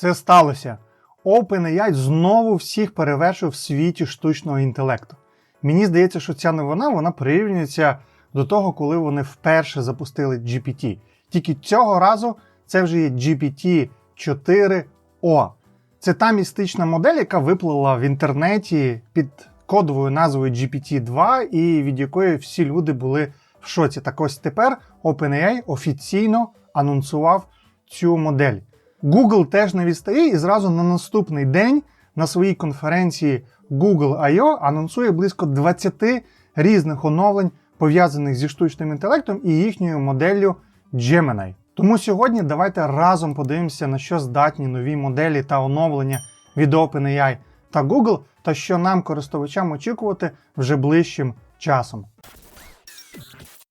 Це сталося. OpenAI знову всіх перевершив в світі штучного інтелекту. Мені здається, що ця новина вона прирівнюється до того, коли вони вперше запустили GPT. Тільки цього разу це вже є GPT 4O. Це та містична модель, яка виплила в інтернеті під кодовою назвою GPT-2, і від якої всі люди були в шоці. Так ось тепер OpenAI офіційно анонсував цю модель. Google теж не відстає і зразу на наступний день на своїй конференції Google I.O. анонсує близько 20 різних оновлень, пов'язаних зі штучним інтелектом і їхньою моделлю Gemini. Тому сьогодні давайте разом подивимося, на що здатні нові моделі та оновлення від OpenAI та Google, та що нам, користувачам, очікувати вже ближчим часом.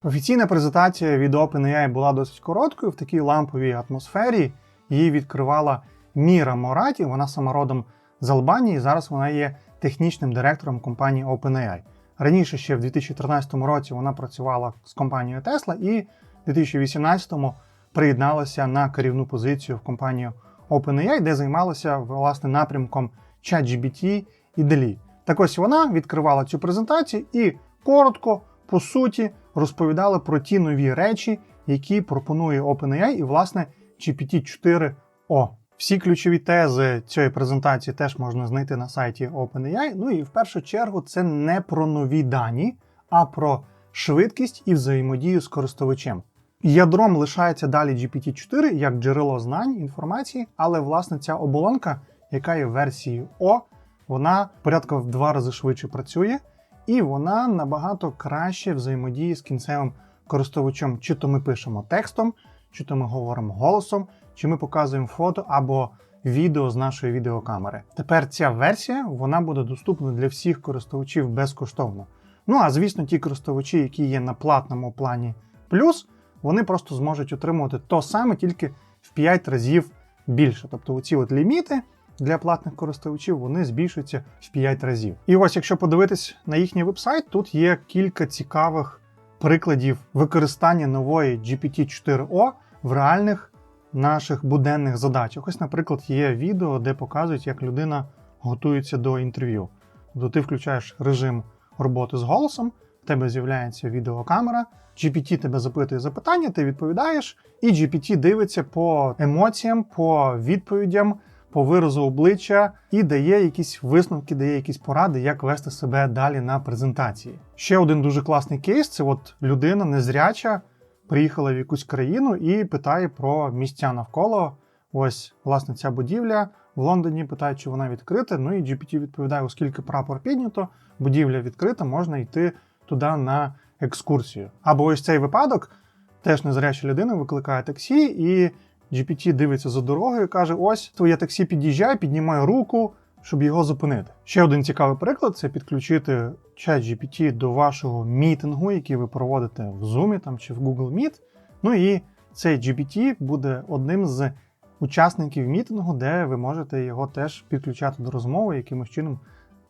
Офіційна презентація від OpenAI була досить короткою в такій ламповій атмосфері. Її відкривала Міра Мораті, вона сама родом з Албанії. Зараз вона є технічним директором компанії OpenAI. Раніше ще в 2013 році вона працювала з компанією Tesla і в 2018-му приєдналася на керівну позицію в компанію OpenAI, де займалася власне напрямком ChatGPT і DALL-E. Так ось вона відкривала цю презентацію і коротко, по суті, розповідала про ті нові речі, які пропонує OpenAI і, власне, GPT-4O. Всі ключові тези цієї презентації теж можна знайти на сайті OpenAI. Ну і в першу чергу це не про нові дані, а про швидкість і взаємодію з користувачем. Ядром лишається далі GPT-4 як джерело знань, інформації, але власне ця оболонка, яка є версією O, вона порядка в два рази швидше працює, і вона набагато краще взаємодіє з кінцевим користувачем. Чи то ми пишемо текстом, чи то ми говоримо голосом, чи ми показуємо фото або відео з нашої відеокамери. Тепер ця версія вона буде доступна для всіх користувачів безкоштовно. Ну а звісно, ті користувачі, які є на платному плані плюс, вони просто зможуть отримувати то саме тільки в 5 разів більше. Тобто оці от ліміти для платних користувачів вони збільшуються в 5 разів. І ось, якщо подивитись на їхній вебсайт, тут є кілька цікавих прикладів використання нової GPT-4O в реальних наших буденних задачах. Ось, наприклад, є відео, де показують, як людина готується до інтерв'ю. Тобто ти включаєш режим роботи з голосом, в тебе з'являється відеокамера, GPT тебе запитує запитання, ти відповідаєш, і GPT дивиться по емоціям, по відповідям, по виразу обличчя і дає якісь висновки, дає якісь поради, як вести себе далі на презентації. Ще один дуже класний кейс: це от людина незряча приїхала в якусь країну і питає про місця навколо. Ось, власне, ця будівля в Лондоні питає, чи вона відкрита. Ну і GPT відповідає, оскільки прапор піднято, будівля відкрита, можна йти туди на екскурсію. Або ось цей випадок теж незряча людина викликає таксі, і GPT дивиться за дорогою каже: Ось твоє таксі під'їжджає, піднімає руку, щоб його зупинити. Ще один цікавий приклад це підключити чат GPT до вашого мітингу, який ви проводите в Zoom там, чи в Google Meet. Ну і цей GPT буде одним з учасників мітингу, де ви можете його теж підключати до розмови, якимось чином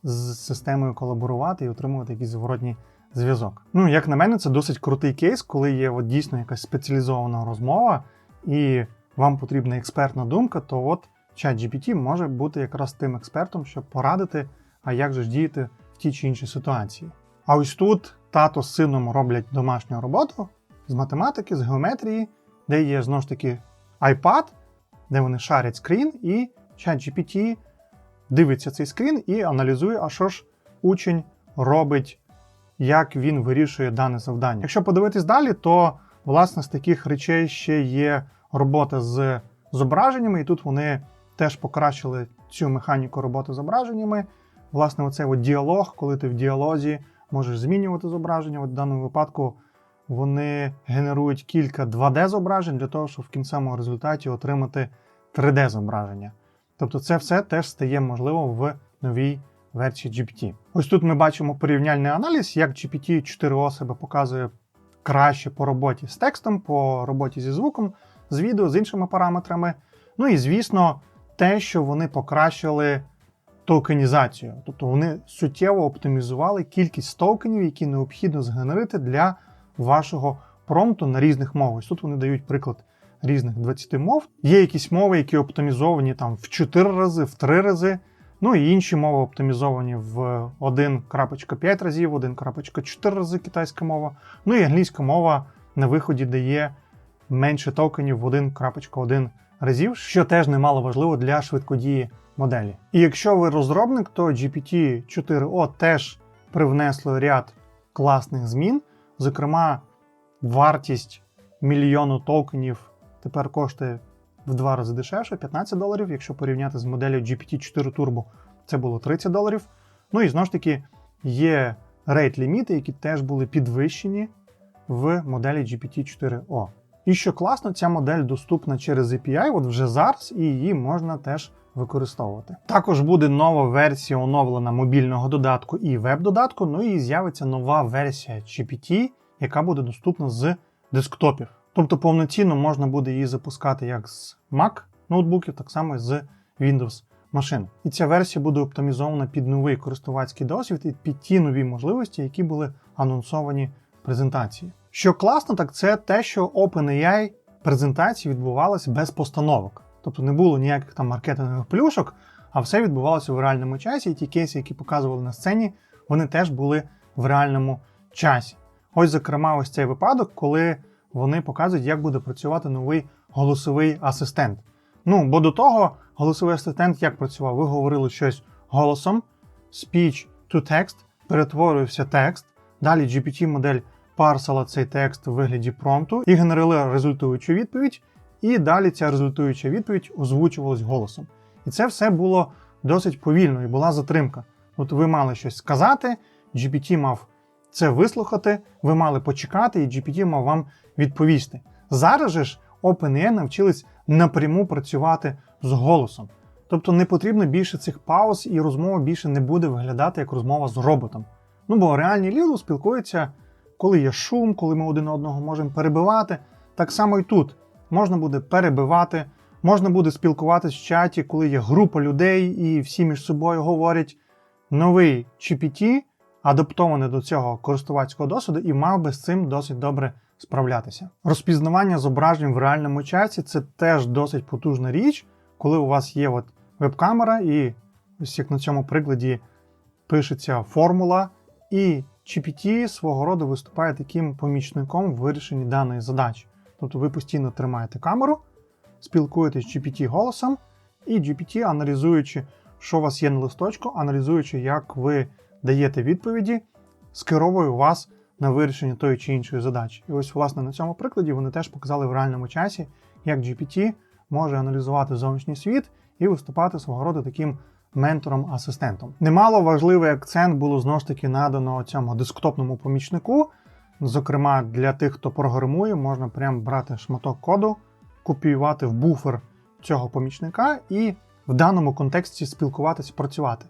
з системою колаборувати і отримувати якийсь зворотній зв'язок. Ну, як на мене, це досить крутий кейс, коли є от дійсно якась спеціалізована розмова, і вам потрібна експертна думка, то от ChatGPT може бути якраз тим експертом, щоб порадити, а як же ж діяти в тій чи іншій ситуації. А ось тут тато з сином роблять домашню роботу з математики, з геометрії, де є знову ж таки iPad, де вони шарять скрін, і ChatGPT дивиться цей скрін і аналізує, а що ж учень робить, як він вирішує дане завдання. Якщо подивитись далі, то власне з таких речей ще є робота з зображеннями, і тут вони теж покращили цю механіку роботи зображеннями. Власне, оцей от діалог, коли ти в діалозі можеш змінювати зображення. От в даному випадку вони генерують кілька 2D-зображень для того, щоб в кінцевому результаті отримати 3D-зображення. Тобто це все теж стає можливо в новій версії GPT. Ось тут ми бачимо порівняльний аналіз, як GPT 4 себе показує краще по роботі з текстом, по роботі зі звуком, з відео, з іншими параметрами. Ну і звісно, те, що вони покращили токенізацію. Тобто вони суттєво оптимізували кількість токенів, які необхідно згенерити для вашого промпту на різних мовах. Тут вони дають приклад різних 20 мов. Є якісь мови, які оптимізовані там в 4 рази, в 3 рази. Ну і інші мови оптимізовані в 1.5 разів, 1.4 рази китайська мова. Ну і англійська мова на виході дає менше токенів в 1.1 разів, що теж немало важливо для швидкодії моделі. І якщо ви розробник, то GPT-4O теж привнесло ряд класних змін. Зокрема, вартість мільйону токенів тепер коштує в два рази дешевше 15 доларів. Якщо порівняти з моделлю GPT-4 Turbo, це було 30 доларів. Ну і знову ж таки є рейт ліміти, які теж були підвищені в моделі GPT-4O. І що класно, ця модель доступна через API, от вже зараз, і її можна теж використовувати. Також буде нова версія оновлена мобільного додатку і веб-додатку. Ну і з'явиться нова версія GPT, яка буде доступна з десктопів. Тобто повноцінно можна буде її запускати як з Mac ноутбуків, так само і з Windows машин. І ця версія буде оптимізована під новий користувацький досвід і під ті нові можливості, які були анонсовані в презентації. Що класно, так це те, що OpenAI презентації відбувалися без постановок. Тобто не було ніяких там маркетингових плюшок, а все відбувалося в реальному часі. І ті кейси, які показували на сцені, вони теж були в реальному часі. Ось, зокрема, ось цей випадок, коли вони показують, як буде працювати новий голосовий асистент. Ну, бо до того голосовий асистент як працював? Ви говорили щось голосом, speech to text, перетворювався текст. Далі GPT-модель парсила цей текст в вигляді промпту і генерувала результуючу відповідь. І далі ця результуюча відповідь озвучувалась голосом. І це все було досить повільно і була затримка. От ви мали щось сказати, GPT мав це вислухати, ви мали почекати, і GPT мав вам відповісти. Зараз же ж OpenAI навчились напряму працювати з голосом. Тобто не потрібно більше цих пауз, і розмова більше не буде виглядати як розмова з роботом. Ну бо реальні люди спілкуються, коли є шум, коли ми один одного можемо перебивати. Так само і тут можна буде перебивати, можна буде спілкуватися в чаті, коли є група людей і всі між собою говорять. Новий GPT адаптований до цього користувацького досвіду і мав би з цим досить добре справлятися. Розпізнавання зображень в реальному часі це теж досить потужна річ, коли у вас є от веб-камера, і ось як на цьому прикладі пишеться формула, і GPT свого роду виступає таким помічником в вирішенні даної задачі. Тобто ви постійно тримаєте камеру, спілкуєтесь з GPT голосом, і GPT, аналізуючи, що у вас є на листочку, аналізуючи, як ви даєте відповіді, скеровує вас на вирішення тої чи іншої задачі. І ось, власне, на цьому прикладі вони теж показали в реальному часі, як GPT може аналізувати зовнішній світ і виступати свого роду таким ментором-асистентом. Немало важливий акцент було знову ж таки надано цьому десктопному помічнику. Зокрема, для тих, хто програмує, можна прямо брати шматок коду, копіювати в буфер цього помічника і в даному контексті спілкуватися, працювати,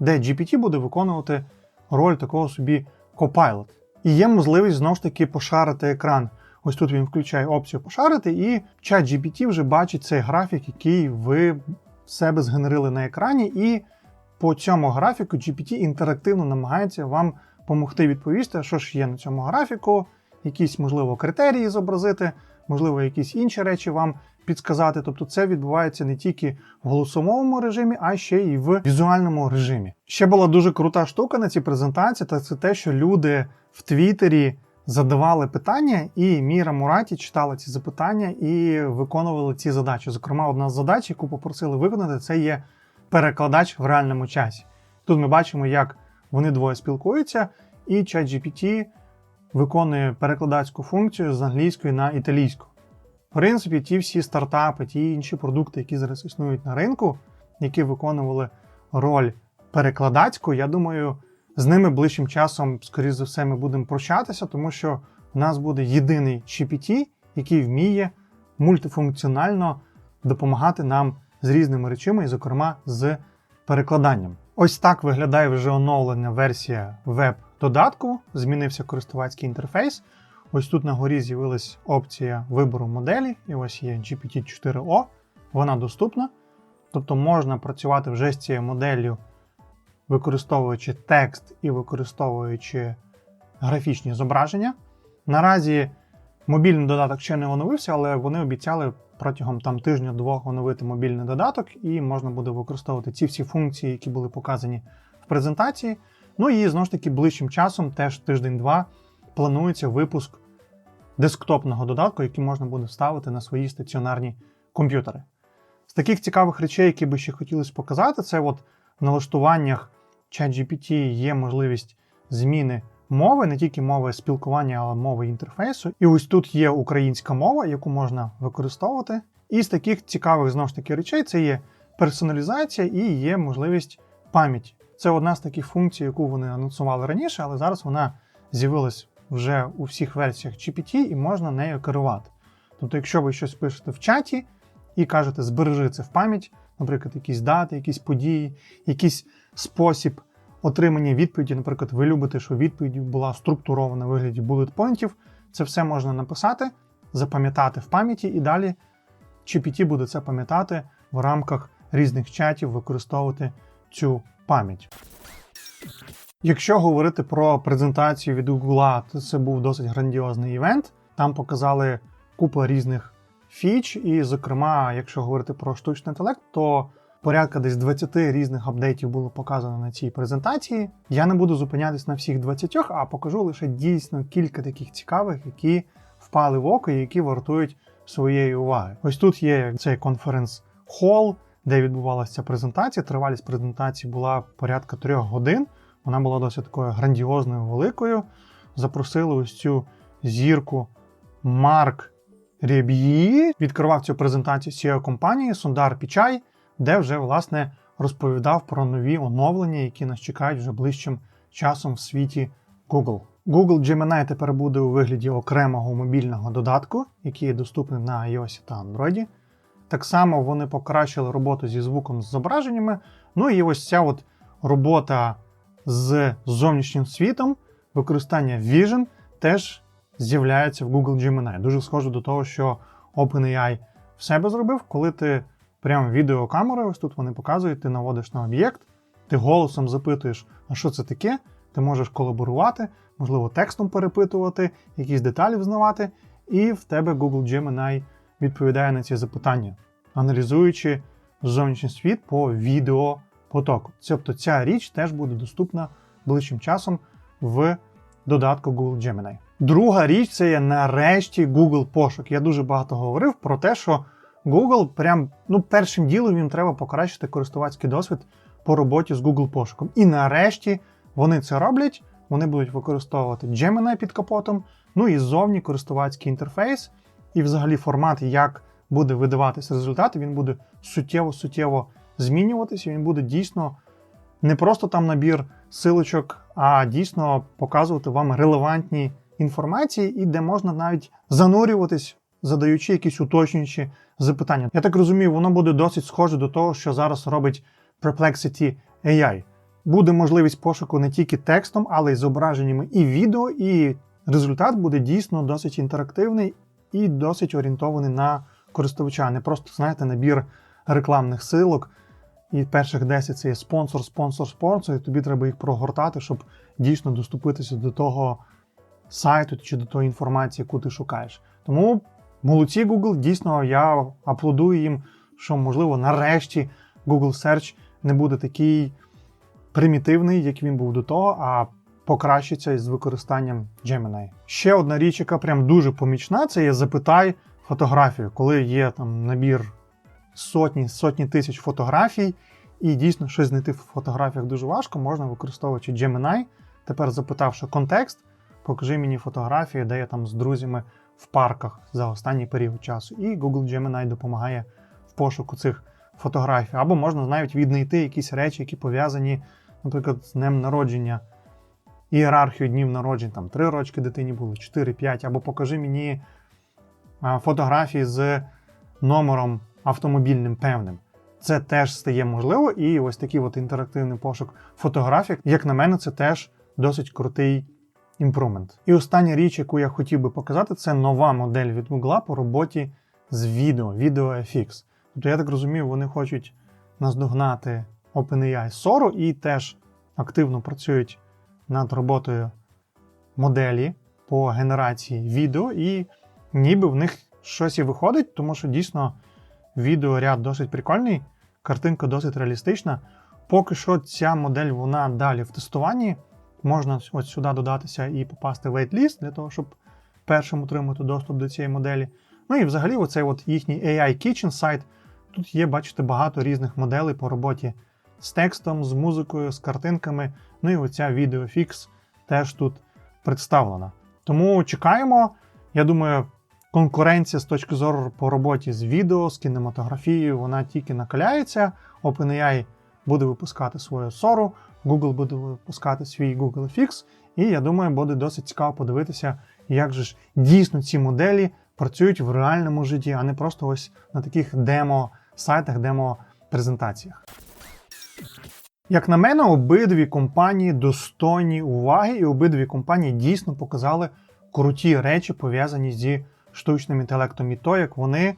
де GPT буде виконувати роль такого собі Copilot. І є можливість знову ж таки пошарити екран. Ось тут він включає опцію пошарити, і чат GPT вже бачить цей графік, який ви себе згенерили на екрані, і по цьому графіку GPT інтерактивно намагається вам допомогти відповісти, що ж є на цьому графіку, якісь, можливо, критерії зобразити, можливо, якісь інші речі вам підсказати. Тобто це відбувається не тільки в голосовому режимі, а ще й в візуальному режимі. Ще була дуже крута штука на цій презентації, та це те, що люди в Твіттері задавали питання, і Міра Мураті читала ці запитання і виконували ці задачі. Зокрема, одна з задач, яку попросили виконати, це є перекладач в реальному часі. Тут ми бачимо, як вони двоє спілкуються, і ChatGPT виконує перекладацьку функцію з англійської на італійську. В принципі, ті всі стартапи, ті інші продукти, які зараз існують на ринку, які виконували роль перекладацьку, я думаю, з ними ближчим часом, скоріш за все, ми будемо прощатися, тому що в нас буде єдиний GPT, який вміє мультифункціонально допомагати нам з різними речами, і, зокрема, з перекладанням. Ось так виглядає вже оновлена версія веб-додатку. Змінився користувацький інтерфейс. Ось тут на горі з'явилась опція вибору моделі, і ось є GPT-4O, вона доступна. Тобто можна працювати вже з цією моделлю, використовуючи текст і використовуючи графічні зображення. Наразі Мобільний додаток ще не оновився, але вони обіцяли протягом там тижня-двох оновити мобільний додаток, і можна буде використовувати ці всі функції, які були показані в презентації. Ну і знову ж таки ближчим часом, теж тиждень-два, планується випуск десктопного додатку, який можна буде вставити на свої стаціонарні комп'ютери. З таких цікавих речей, які би ще хотілося показати, це от в налаштуваннях ChatGPT є можливість зміни мови, не тільки мови спілкування, але мови інтерфейсу. І ось тут є українська мова, яку можна використовувати. І з таких цікавих знову ж таки речей це є персоналізація і є можливість пам'яті. Це одна з таких функцій, яку вони анонсували раніше, але зараз вона з'явилась вже у всіх версіях GPT і можна нею керувати. Тобто, якщо ви щось пишете в чаті і кажете, збережи це в пам'ять, наприклад, якісь дати, якісь події, якийсь спосіб отримання відповіді, наприклад, ви любите, щоб відповідь була структурована в вигляді bullet-поінтів, це все можна написати, запам'ятати в пам'яті, і далі GPT буде це пам'ятати в рамках різних чатів, використовувати цю пам'ять. Якщо говорити про презентацію від Google, то це був досить грандіозний івент. Там показали купу різних фіч, і, зокрема, якщо говорити про штучний інтелект, то порядка десь 20 різних апдейтів було показано на цій презентації. Я не буду зупинятись на всіх 20, а покажу лише дійсно кілька таких цікавих, які впали в око і які вартують своєї уваги. Ось тут є цей конференц-хол, де відбувалася презентація. Тривалість презентації була порядка трьох годин. Вона була досить такою грандіозною, великою. Запросили ось цю зірку Марк Рєб'ї. Відкривав цю презентацію CEO компанії Сундар Пічай, де вже власне розповідав про нові оновлення, які нас чекають вже ближчим часом в світі Google. Google Gemini тепер буде у вигляді окремого мобільного додатку, який доступний на iOS та Android. Так само вони покращили роботу зі звуком з зображеннями. Ну і ось ця от робота з зовнішнім світом, використання Vision теж з'являється в Google Gemini. Дуже схоже до того, що OpenAI в себе зробив, коли ти прямо відеокамерою, ось тут вони показують, ти наводиш на об'єкт, ти голосом запитуєш, а що це таке, ти можеш колаборувати, можливо, текстом перепитувати, якісь деталі взнавати, і в тебе Google Gemini відповідає на ці запитання, аналізуючи зовнішній світ по відеопотоку. Тобто ця річ теж буде доступна ближчим часом в додатку Google Gemini. Друга річ це є нарешті Google пошук. Я дуже багато говорив про те, що Google прям ну, першим ділом їм треба покращити користувацький досвід по роботі з Google пошуком. І нарешті вони це роблять. Вони будуть використовувати Gemini під капотом, ну і ззовні користувацький інтерфейс, і взагалі формат, як буде видаватися результат, він буде суттєво-суттєво змінюватися. Він буде дійсно не просто там набір силочок, а дійсно показувати вам релевантні інформації, і де можна навіть занурюватись, задаючи якісь уточнюючі запитання. Я так розумію, воно буде досить схоже до того, що зараз робить Perplexity AI. Буде можливість пошуку не тільки текстом, але й зображеннями і відео, і результат буде дійсно досить інтерактивний і досить орієнтований на користувача. Не просто, знаєте, набір рекламних силок. І перших 10 це є спонсор, спонсор, спонсор, і тобі треба їх прогортати, щоб дійсно доступитися до того сайту чи до тої інформації, яку ти шукаєш. Тому молодці Google, дійсно, я аплодую їм, що, можливо, нарешті Google Search не буде такий примітивний, як він був до того, а покращиться із використанням Gemini. Ще одна річ, яка прям дуже помічна, це є запитай фотографію, коли є там набір сотні сотні тисяч фотографій, і дійсно щось знайти в фотографіях дуже важко, можна використовувати Gemini. Тепер запитавши контекст, покажи мені фотографії, де я там з друзями в парках за останній період часу. І Google Gemini допомагає в пошуку цих фотографій. Або можна навіть віднайти якісь речі, які пов'язані, наприклад, з днем народження, ієрархію днів народжень, там 3 рочки дитині було, 4-5, або покажи мені фотографії з номером автомобільним певним. Це теж стає можливо, і ось такий от інтерактивний пошук фотографій, як на мене, це теж досить крутий імпрумент. І остання річ, яку я хотів би показати, це нова модель від Google по роботі з відео, VideoFX. Тобто, я так розумію, вони хочуть наздогнати OpenAI Sora і теж активно працюють над роботою моделі по генерації відео. І ніби в них щось і виходить, тому що дійсно відеоряд досить прикольний, картинка досить реалістична. Поки що ця модель вона далі в тестуванні. Можна ось сюди додатися і попасти в waitlist для того, щоб першим отримати доступ до цієї моделі. Ну і взагалі, оцей от їхній AI Kitchen сайт. Тут є, бачите, багато різних моделей по роботі з текстом, з музикою, з картинками. Ну і оця VideoFix теж тут представлена. Тому чекаємо. Я думаю, конкуренція з точки зору по роботі з відео, з кінематографією, вона тільки накаляється. OpenAI буде випускати свою SORU, Google буде випускати свій Google Fix. І я думаю, буде досить цікаво подивитися, як же ж дійсно ці моделі працюють в реальному житті, а не просто ось на таких демо-сайтах, демо-презентаціях. Як на мене, обидві компанії достойні уваги, і обидві компанії дійсно показали круті речі, пов'язані зі штучним інтелектом, і то, як вони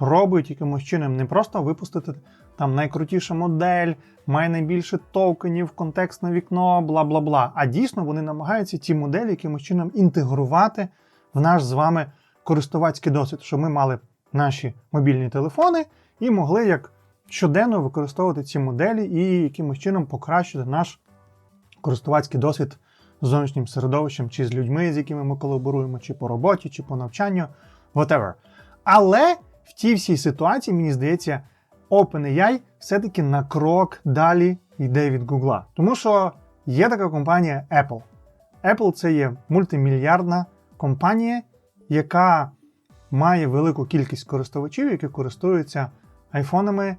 пробують якимось чином не просто випустити там найкрутіша модель, має найбільше токенів, контекстне вікно, бла бла бла. А дійсно вони намагаються ці моделі якимось чином інтегрувати в наш з вами користувацький досвід, щоб ми мали наші мобільні телефони і могли як щоденно використовувати ці моделі і якимось чином покращити наш користувацький досвід зовнішнім середовищем, чи з людьми, з якими ми колаборуємо, чи по роботі, чи по навчанню, whatever. Але в тій всій ситуації, мені здається, OpenAI все-таки на крок далі йде від Google. Тому що є така компанія Apple. Apple це є мультимільярдна компанія, яка має велику кількість користувачів, які користуються айфонами,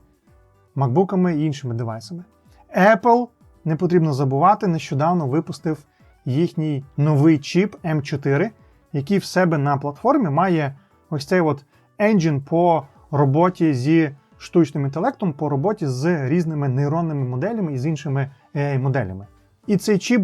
макбуками і іншими девайсами. Apple, не потрібно забувати, нещодавно випустив їхній новий чіп M4, який в себе на платформі має ось цей от engine по роботі зі штучним інтелектом, по роботі з різними нейронними моделями і з іншими AI-моделями. І цей чіп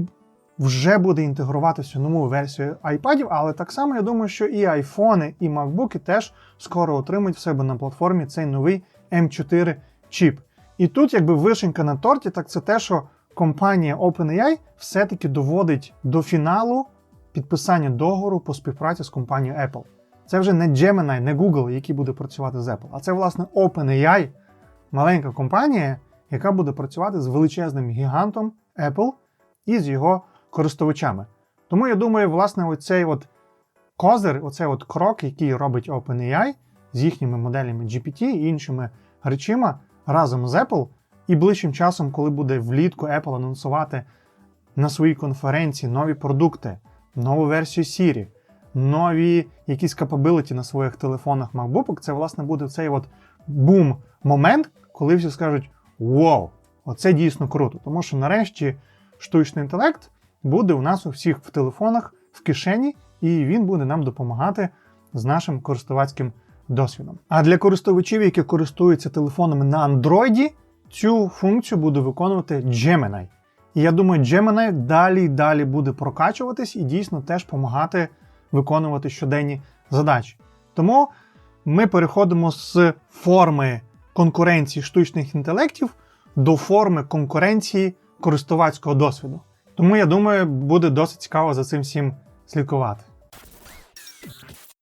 вже буде інтегруватися в нову версію iPad, але так само я думаю, що і айфони, і MacBook теж скоро отримають в себе на платформі цей новий M4 чіп. І тут, якби вишенька на торті, так це те, що компанія OpenAI все-таки доводить до фіналу підписання договору по співпраці з компанією Apple. Це вже не Gemini, не Google, який буде працювати з Apple, а це, власне, OpenAI, маленька компанія, яка буде працювати з величезним гігантом Apple і з його користувачами. Тому я думаю, власне, оцей от козир, оцей от крок, який робить OpenAI з їхніми моделями GPT і іншими речима разом з Apple, і ближчим часом, коли буде влітку Apple анонсувати на своїй конференції нові продукти, нову версію Siri, нові якісь капабиліті на своїх телефонах MacBook, це власне буде цей от бум-момент, коли всі скажуть: Вау, оце дійсно круто! Тому що нарешті штучний інтелект буде у нас у всіх в телефонах, в кишені, і він буде нам допомагати з нашим користувацьким досвідом. А для користувачів, які користуються телефонами на Android, цю функцію буде виконувати Gemini. І я думаю, Gemini далі і далі буде прокачуватись і дійсно теж допомагати виконувати щоденні задачі. Тому ми переходимо з форми конкуренції штучних інтелектів до форми конкуренції користувацького досвіду. Тому я думаю, буде досить цікаво за цим всім слідкувати.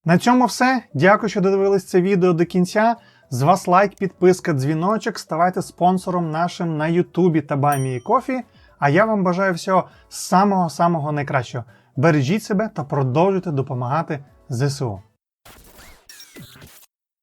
На цьому все. Дякую, що додивились це відео до кінця. З вас лайк, підписка, дзвіночок. Ставайте спонсором нашим на Ютубі та Баймі Кофі. А я вам бажаю всього самого-самого найкращого. Бережіть себе та продовжуйте допомагати ЗСУ.